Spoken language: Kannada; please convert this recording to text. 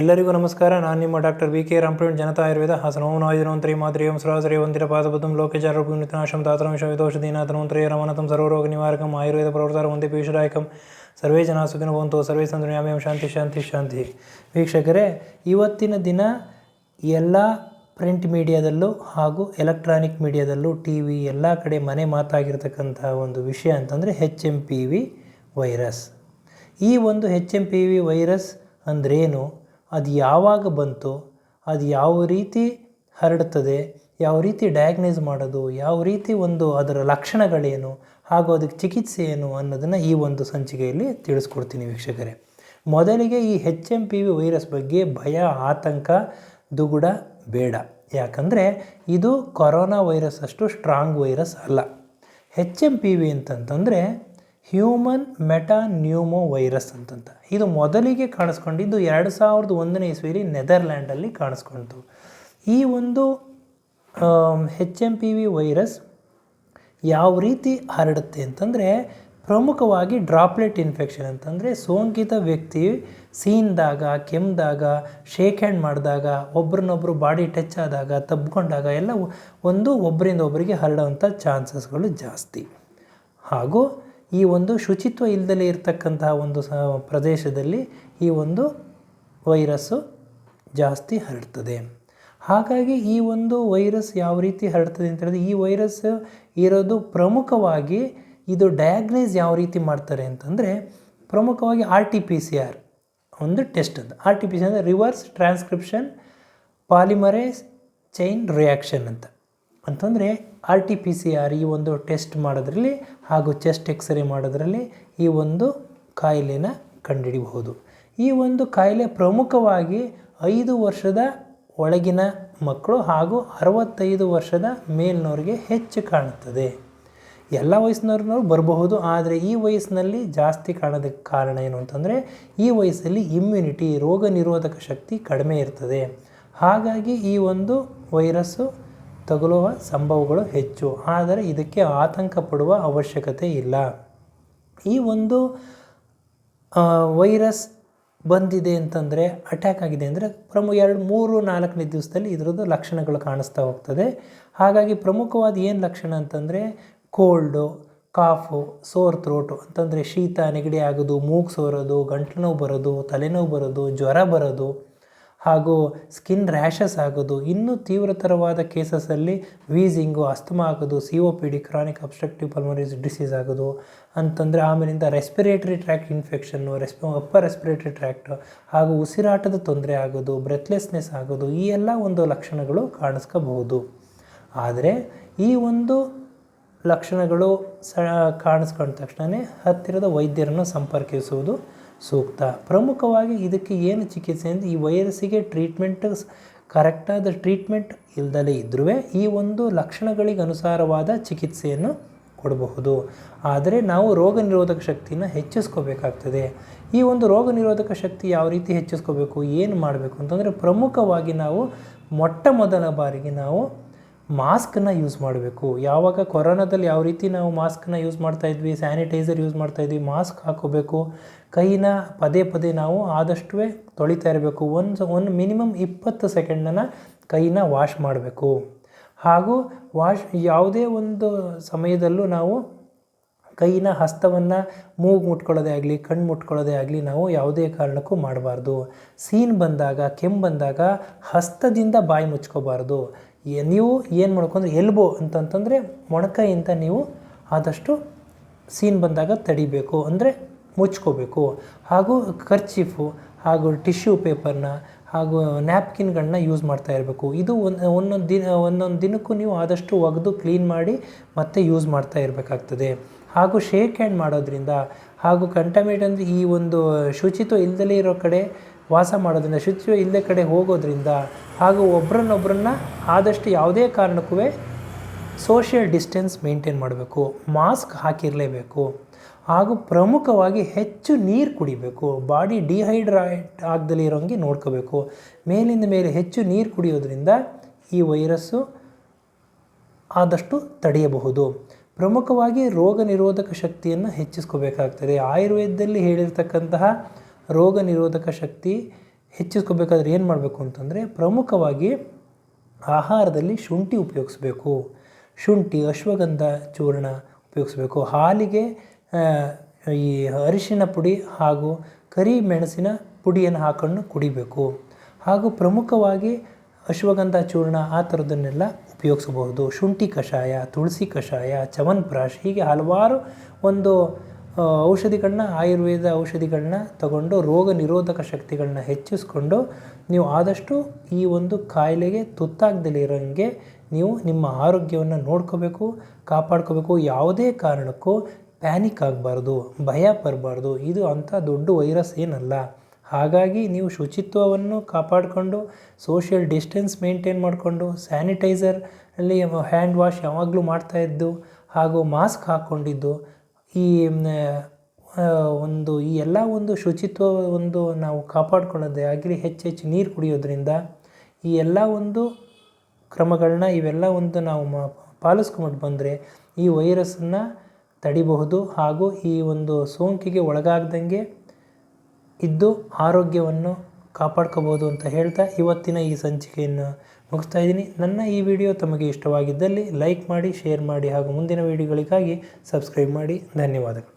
ಎಲ್ಲರಿಗೂ ನಮಸ್ಕಾರ. ನಾನು ನಿಮ್ಮ doctor V K Rampraveen, Janata Ayurveda. Hassan ನಾಯುಧನೋಂತ್ರಿ ಓಂ ಸರಾಸರಿ ವಂದಿರ ಪಾದಬದ್ಧಂ ತಾತರಂಶ ತಾತರಂ ಶವಿತೋಷಧೀನಾಥನೋಂತ್ರಿ ರಮನತಂ ಸರ್ವರೋಗ ನಿವಾರಕಂ ಆಯುರ್ವೇದ ಪ್ರವರ್ತಾರ ಒಂದೇ ಪೀಯೂಷದಾಯಕಂ ಸರ್ವೇ ಜನ ಸುಖಿನ ಬಂತು ಸರ್ವೇ ಸಂತೃಯಾಮ್ಯಂ ಶಾಂತಿ ಶಾಂತಿ ಶಾಂತಿ. ವೀಕ್ಷಕರೇ, ಇವತ್ತಿನ ದಿನ ಎಲ್ಲ ಪ್ರಿಂಟ್ ಮೀಡಿಯಾದಲ್ಲೂ ಹಾಗೂ ಎಲೆಕ್ಟ್ರಾನಿಕ್ ಮೀಡಿಯಾದಲ್ಲೂ ಟಿ ವಿ ಎಲ್ಲ ಕಡೆ ಮನೆ ಮಾತಾಗಿರ್ತಕ್ಕಂಥ ಒಂದು ವಿಷಯ ಅಂತಂದರೆ H M P V virus ಈ ಒಂದು H M P V virus ಅಂದ್ರೇನು? ಅದು ಯಾವಾಗ ಬಂತು, ಅದು ಯಾವ ರೀತಿ ಹರಡ್ತದೆ ಯಾವ ರೀತಿ ಡಯಾಗ್ನೈಸ್ ಮಾಡೋದು, ಯಾವ ರೀತಿ ಒಂದು ಅದರ ಲಕ್ಷಣಗಳೇನು, ಹಾಗೂ ಅದಕ್ಕೆ ಚಿಕಿತ್ಸೆ ಏನು ಅನ್ನೋದನ್ನು ಈ ಒಂದು ಸಂಚಿಕೆಯಲ್ಲಿ ತಿಳಿಸ್ಕೊಡ್ತೀನಿ ವೀಕ್ಷಕರೇ. ಮೊದಲಿಗೆ ಈ H M P V virus ಬಗ್ಗೆ ಭಯ, ಆತಂಕ, ದುಗುಡ ಬೇಡ. ಯಾಕಂದರೆ ಇದು ಕೊರೋನಾ ವೈರಸ್ ಅಷ್ಟು ಸ್ಟ್ರಾಂಗ್ ವೈರಸ್ ಅಲ್ಲ. ಹೆಚ್ ಎಂ ಪಿ ವಿ ಅಂತಂತಂದರೆ ಹ್ಯೂಮನ್ ಮೆಟಾನ್ಯೂಮೋ ವೈರಸ್ ಅಂತಂತ. ಇದು ಮೊದಲಿಗೆ ಕಾಣಿಸ್ಕೊಂಡಿದ್ದು ಎರಡು ಸಾವಿರದ ಒಂದನೇ ಇಸ್ವಿಯಲ್ಲಿ ನೆದರ್ಲ್ಯಾಂಡಲ್ಲಿ ಕಾಣಿಸ್ಕೊಳ್ತು ಈ ಒಂದು H M P V virus ಯಾವ ರೀತಿ ಹರಡುತ್ತೆ ಅಂತಂದರೆ ಪ್ರಮುಖವಾಗಿ ಡ್ರಾಪ್ಲೆಟ್ ಇನ್ಫೆಕ್ಷನ್ ಅಂತಂದರೆ ಸೋಂಕಿತ ವ್ಯಕ್ತಿ ಸೀನ್ದಾಗ ಕೆಮ್ಮಿದಾಗ ಶೇಕ್ ಹ್ಯಾಂಡ್ ಮಾಡಿದಾಗ, ಒಬ್ರನ್ನೊಬ್ರು ಬಾಡಿ ಟಚ್ ಆದಾಗ, ತಬ್ಕೊಂಡಾಗ ಎಲ್ಲ ಒಂದು ಒಬ್ಬರಿಂದ ಒಬ್ಬರಿಗೆ ಹರಡುವಂಥ ಚಾನ್ಸಸ್ಗಳು ಜಾಸ್ತಿ. ಹಾಗೂ ಈ ಒಂದು ಶುಚಿತ್ವ ಇಲ್ಲದಲೇ ಇರತಕ್ಕಂತಹ ಒಂದು ಪ್ರದೇಶದಲ್ಲಿ ಈ ಒಂದು ವೈರಸ್ಸು ಜಾಸ್ತಿ ಹರಡ್ತದೆ. ಹಾಗಾಗಿ ಈ ಒಂದು ವೈರಸ್ ಯಾವ ರೀತಿ ಹರಡ್ತದೆ ಅಂತ ಹೇಳಿದ್ರೆ ಈ ವೈರಸ್ ಇರೋದು ಪ್ರಮುಖವಾಗಿ ಇದು ಡಯಾಗ್ನೈಸ್ ಯಾವ ರೀತಿ ಮಾಡ್ತಾರೆ ಅಂತಂದರೆ ಪ್ರಮುಖವಾಗಿ R T P C R ಒಂದು ಟೆಸ್ಟ್ ಅಂತ. ಆರ್ ಟಿ ಪಿ ಸಿ ಅಂದರೆ reverse transcription polymerase chain reaction ಅಂತ. ಅಂತಂದರೆ R T P C R ಈ ಒಂದು ಟೆಸ್ಟ್ ಮಾಡೋದ್ರಲ್ಲಿ ಹಾಗೂ ಚೆಸ್ಟ್ ಎಕ್ಸ್ರೇ ಮಾಡೋದ್ರಲ್ಲಿ ಈ ಒಂದು ಕಾಯಿಲೆನ ಕಂಡುಹಿಡಿಬಹುದು. ಈ ಒಂದು ಕಾಯಿಲೆ ಪ್ರಮುಖವಾಗಿ ಐದು ವರ್ಷದ ಒಳಗಿನ ಮಕ್ಕಳು ಹಾಗೂ ಅರವತ್ತೈದು ವರ್ಷದ ಮೇಲಿನವ್ರಿಗೆ ಹೆಚ್ಚು ಕಾಣುತ್ತದೆ. ಎಲ್ಲ ವಯಸ್ಸಿನವ್ರನ್ನೂ ಬರಬಹುದು, ಆದರೆ ಈ ವಯಸ್ಸಿನಲ್ಲಿ ಜಾಸ್ತಿ ಕಾಣೋದಕ್ಕೆ ಕಾರಣ ಏನು ಅಂತಂದರೆ ಈ ವಯಸ್ಸಲ್ಲಿ ಇಮ್ಯುನಿಟಿ ರೋಗ ನಿರೋಧಕ ಶಕ್ತಿ ಕಡಿಮೆ ಇರ್ತದೆ. ಹಾಗಾಗಿ ಈ ಒಂದು ವೈರಸ್ಸು ತಗುಲುವ ಸಂಭವಗಳು ಹೆಚ್ಚು. ಆದರೆ ಇದಕ್ಕೆ ಆತಂಕ ಪಡುವ ಅವಶ್ಯಕತೆ ಇಲ್ಲ. ಈ ಒಂದು ವೈರಸ್ ಬಂದಿದೆ ಅಂತಂದರೆ, ಅಟ್ಯಾಕ್ ಆಗಿದೆ ಅಂದರೆ ಪ್ರಮುಖ ಎರಡು, ಮೂರು, ನಾಲ್ಕನೇ ದಿವಸದಲ್ಲಿ ಇದರದ್ದು ಲಕ್ಷಣಗಳು ಕಾಣಿಸ್ತಾ ಹೋಗ್ತದೆ. ಹಾಗಾಗಿ ಪ್ರಮುಖವಾದ ಏನು ಲಕ್ಷಣ ಅಂತಂದರೆ ಕೋಲ್ಡು ಕಾಫು ಸೋರ್ ಥ್ರೋಟು ಅಂತಂದರೆ ಶೀತ, ನೆಗಡಿ ಆಗೋದು, ಮೂಗು ಸೋರೋದು, ಗಂಟ್ಲು ನೋವು ಬರೋದು, ತಲೆನೋವು ಬರೋದು, ಜ್ವರ ಬರೋದು. ಹಾಗೂ ಸ್ಕಿನ್ ರ್ಯಾಷಸ್ ಆಗೋದು, ಇನ್ನೂ ತೀವ್ರತರವಾದ ಕೇಸಸ್ಸಲ್ಲಿ ವೀಸಿಂಗು ಅಸ್ತಮಾ ಆಗೋದು C O P D chronic obstructive pulmonary disease ಆಗೋದು ಅಂತಂದರೆ ಆಮೇಲಿಂದ respiratory tract infection ರೆಸ್ಪ upper respiratory tract ಹಾಗೂ ಉಸಿರಾಟದ ತೊಂದರೆ ಆಗೋದು ಬ್ರೆತ್ಲೆಸ್ನೆಸ್ ಆಗೋದು, ಈ ಎಲ್ಲ ಒಂದು ಲಕ್ಷಣಗಳು ಕಾಣಿಸ್ಕೋಬಹುದು. ಆದರೆ ಈ ಒಂದು ಲಕ್ಷಣಗಳು ಸ, ಕಾಣಿಸ್ಕೊಂಡ ತಕ್ಷಣವೇ ಹತ್ತಿರದ ವೈದ್ಯರನ್ನು ಸಂಪರ್ಕಿಸುವುದು ಸೂಕ್ತ. ಪ್ರಮುಖವಾಗಿ ಇದಕ್ಕೆ ಏನು ಚಿಕಿತ್ಸೆ ಅಂದರೆ ಈ ವೈರಸ್ಸಿಗೆ ಟ್ರೀಟ್ಮೆಂಟ್ ಕರೆಕ್ಟಾದ ಟ್ರೀಟ್ಮೆಂಟ್ ಇಲ್ಲದಲೇ ಇದ್ದರೂ ಈ ಒಂದು ಲಕ್ಷಣಗಳಿಗೆ ಅನುಸಾರವಾದ ಚಿಕಿತ್ಸೆಯನ್ನು ಕೊಡಬಹುದು. ಆದರೆ ನಾವು ರೋಗ ನಿರೋಧಕ ಶಕ್ತಿನ ಹೆಚ್ಚಿಸ್ಕೋಬೇಕಾಗ್ತದೆ. ಈ ಒಂದು ರೋಗ ನಿರೋಧಕ ಶಕ್ತಿ ಯಾವ ರೀತಿ ಹೆಚ್ಚಿಸ್ಕೋಬೇಕು, ಏನು ಮಾಡಬೇಕು ಅಂತಂದರೆ ಪ್ರಮುಖವಾಗಿ ನಾವು ಮೊಟ್ಟ ಮೊದಲ ಬಾರಿಗೆ ನಾವು ಮಾಸ್ಕನ್ನ ಯೂಸ್ ಮಾಡಬೇಕು. ಯಾವಾಗ ಕೊರೋನಾದಲ್ಲಿ ಯಾವ ರೀತಿ ನಾವು ಮಾಸ್ಕನ್ನ ಯೂಸ್ ಮಾಡ್ತಾಯಿದ್ವಿ ಸ್ಯಾನಿಟೈಸರ್ ಯೂಸ್ ಮಾಡ್ತಾಯಿದ್ವಿ ಮಾಸ್ಕ್ ಹಾಕೋಬೇಕು, ಕೈನ ಪದೇ ಪದೇ ನಾವು ಆದಷ್ಟು ತೊಳಿತಾ ಇರಬೇಕು. ಒಂದು ಒಂದು ಮಿನಿಮಮ್ ಇಪ್ಪತ್ತು ಸೆಕೆಂಡನ್ನು ಕೈನ ವಾಶ್ ಮಾಡಬೇಕು. ಹಾಗೂ ವಾಶ್, ಯಾವುದೇ ಒಂದು ಸಮಯದಲ್ಲೂ ನಾವು ಕೈನ ಹಸ್ತವನ್ನು ಮೂಗು ಮುಟ್ಕೊಳ್ಳೋದೇ ಆಗಲಿ, ಕಣ್ಣು ಮುಟ್ಕೊಳ್ಳೋದೇ ಆಗಲಿ ನಾವು ಯಾವುದೇ ಕಾರಣಕ್ಕೂ ಮಾಡಬಾರ್ದು. ಸೀನ್ ಬಂದಾಗ, ಕೆಮ್ಮು ಬಂದಾಗ ಹಸ್ತದಿಂದ ಬಾಯಿ ಮುಚ್ಕೋಬಾರ್ದು. ನೀವು ಏನು ಮಾಡ್ಕೊಂಡ್ರೆ ಎಲ್ಬೋ ಅಂತಂತಂದರೆ ಮೊಣಕೈಯಿಂದ ನೀವು ಆದಷ್ಟು ಸೀನ್ ಬಂದಾಗ ತಡಿಬೇಕು, ಅಂದರೆ ಮುಚ್ಕೋಬೇಕು. ಹಾಗೂ ಖರ್ಚೀಫು ಹಾಗೂ ಟಿಶ್ಯೂ ಪೇಪರ್ನ, ಹಾಗೂ ನ್ಯಾಪ್ಕಿನ್ಗಳನ್ನ ಯೂಸ್ ಮಾಡ್ತಾ ಇರಬೇಕು. ಇದು ಒಂದು ಒಂದೊಂದು ದಿನ, ಒಂದೊಂದು ದಿನಕ್ಕೂ ನೀವು ಆದಷ್ಟು ಒಗೆದು ಕ್ಲೀನ್ ಮಾಡಿ ಮತ್ತೆ ಯೂಸ್ ಮಾಡ್ತಾ ಇರಬೇಕಾಗ್ತದೆ. ಹಾಗೂ ಶೇಕ್ ಹ್ಯಾಂಡ್ ಮಾಡೋದ್ರಿಂದ, ಹಾಗೂ ಕಂಟಮಿನೇಟ್ ಅಂದರೆ ಈ ಒಂದು ಶುಚಿತ್ವ ಇಲ್ಲದಲೇ ಇರೋ ಕಡೆ ವಾಸ ಮಾಡೋದ್ರಿಂದ ಶುಚಿತ್ವ ಹಿಂದೆ ಕಡೆ ಹೋಗೋದ್ರಿಂದ ಹಾಗೂ ಒಬ್ರನ್ನೊಬ್ರನ್ನ ಆದಷ್ಟು ಯಾವುದೇ ಕಾರಣಕ್ಕೂ ಸೋಷಿಯಲ್ ಡಿಸ್ಟೆನ್ಸ್ ಮೇಂಟೈನ್ ಮಾಡಬೇಕು ಮಾಸ್ಕ್ ಹಾಕಿರಲೇಬೇಕು ಹಾಗೂ ಪ್ರಮುಖವಾಗಿ ಹೆಚ್ಚು ನೀರು ಕುಡಿಬೇಕು ಬಾಡಿ ಡಿಹೈಡ್ರೇಟ್ ಆಗದಲ್ಲಿ ಇರೋಂಗೆ ನೋಡ್ಕೋಬೇಕು. ಮೇಲಿಂದ ಮೇಲೆ ಹೆಚ್ಚು ನೀರು ಕುಡಿಯೋದ್ರಿಂದ ಈ ವೈರಸ್ಸು ಆದಷ್ಟು ತಡೆಯಬಹುದು. ಪ್ರಮುಖವಾಗಿ ರೋಗ ನಿರೋಧಕ ಶಕ್ತಿಯನ್ನು ಹೆಚ್ಚಿಸ್ಕೋಬೇಕಾಗ್ತದೆ. ಆಯುರ್ವೇದದಲ್ಲಿ ಹೇಳಿರ್ತಕ್ಕಂತಹ ರೋಗ ನಿರೋಧಕ ಶಕ್ತಿ ಹೆಚ್ಚಿಸ್ಕೋಬೇಕಾದ್ರೆ ಏನು ಮಾಡಬೇಕು ಅಂತಂದರೆ ಪ್ರಮುಖವಾಗಿ ಆಹಾರದಲ್ಲಿ ಶುಂಠಿ ಉಪಯೋಗಿಸ್ಬೇಕು. ಶುಂಠಿ, ಅಶ್ವಗಂಧ ಚೂರ್ಣ ಉಪಯೋಗಿಸ್ಬೇಕು. ಹಾಲಿಗೆ ಈ ಅರಿಶಿನ ಪುಡಿ ಹಾಗೂ ಕರಿ ಮೆಣಸಿನ ಪುಡಿಯನ್ನು ಹಾಕೊಂಡು ಕುಡಿಬೇಕು. ಹಾಗೂ ಪ್ರಮುಖವಾಗಿ ಅಶ್ವಗಂಧ ಚೂರ್ಣ ಆ ಥರದನ್ನೆಲ್ಲ ಉಪಯೋಗಿಸಬಹುದು. ಶುಂಠಿ ಕಷಾಯ, ತುಳಸಿ ಕಷಾಯ ಚವನ್ಪ್ರಾಶ್ ಹೀಗೆ ಹಲವಾರು ಒಂದು ಔಷಧಿಗಳನ್ನ, ಆಯುರ್ವೇದ ಔಷಧಿಗಳನ್ನ ತಗೊಂಡು, ರೋಗ ನಿರೋಧಕ ಶಕ್ತಿಗಳನ್ನ ಹೆಚ್ಚಿಸ್ಕೊಂಡು, ನೀವು ಆದಷ್ಟು ಈ ಒಂದು ಕಾಯಿಲೆಗೆ ತುತ್ತಾಗ್ದಲೇ ಇರೋಂಗೆ ನೀವು ನಿಮ್ಮ ಆರೋಗ್ಯವನ್ನು ನೋಡ್ಕೋಬೇಕು, ಕಾಪಾಡ್ಕೋಬೇಕು. ಯಾವುದೇ ಕಾರಣಕ್ಕೂ ಪ್ಯಾನಿಕ್ ಆಗಬಾರ್ದು, ಭಯ ಬರಬಾರ್ದು ಇದು ಅಂಥ ದೊಡ್ಡ ವೈರಸ್ ಏನಲ್ಲ. ಹಾಗಾಗಿ ನೀವು ಶುಚಿತ್ವವನ್ನು ಕಾಪಾಡಿಕೊಂಡು, ಸೋಷಿಯಲ್ ಡಿಸ್ಟೆನ್ಸ್ ಮೇಂಟೈನ್ ಮಾಡಿಕೊಂಡು, ಸ್ಯಾನಿಟೈಸರ್ ಅಲ್ಲಿ ಹ್ಯಾಂಡ್ ವಾಶ್ ಯಾವಾಗಲೂ ಮಾಡ್ತಾಯಿದ್ದು ಹಾಗೂ ಮಾಸ್ಕ್ ಹಾಕ್ಕೊಂಡಿದ್ದು ಈ ಒಂದು, ಈ ಎಲ್ಲ ಒಂದು ಶುಚಿತ್ವ ಒಂದು ನಾವು ಕಾಪಾಡ್ಕೊಳ್ಳೋದೇ ಆಗಲಿ, ಹೆಚ್ಚು ಹೆಚ್ಚು ನೀರು ಕುಡಿಯೋದ್ರಿಂದ ಈ ಎಲ್ಲ ಒಂದು ಕ್ರಮಗಳನ್ನ ಇವೆಲ್ಲ ಒಂದು ನಾವು ಮ, ಪಾಲಿಸ್ಕೊಂಡು ಬಂದರೆ ಈ ವೈರಸನ್ನು ತಡಿಬಹುದು ಹಾಗೂ ಈ ಒಂದು ಸೋಂಕಿಗೆ ಒಳಗಾಗ್ದಂಗೆ ಇದ್ದು ಆರೋಗ್ಯವನ್ನು ಕಾಪಾಡ್ಕೋಬೋದು ಅಂತ ಹೇಳ್ತಾ ಇವತ್ತಿನ ಈ ಸಂಚಿಕೆಯನ್ನು ಮುಗಿಸ್ತಾ ಇದ್ದೀನಿ. ನನ್ನ ಈ ವಿಡಿಯೋ ತಮಗೆ ಇಷ್ಟವಾಗಿದ್ದಲ್ಲಿ ಲೈಕ್ ಮಾಡಿ, ಶೇರ್ ಮಾಡಿ ಹಾಗೂ ಮುಂದಿನ ವಿಡಿಯೋಗಳಿಗಾಗಿ ಸಬ್ಸ್ಕ್ರೈಬ್ ಮಾಡಿ. ಧನ್ಯವಾದಗಳು.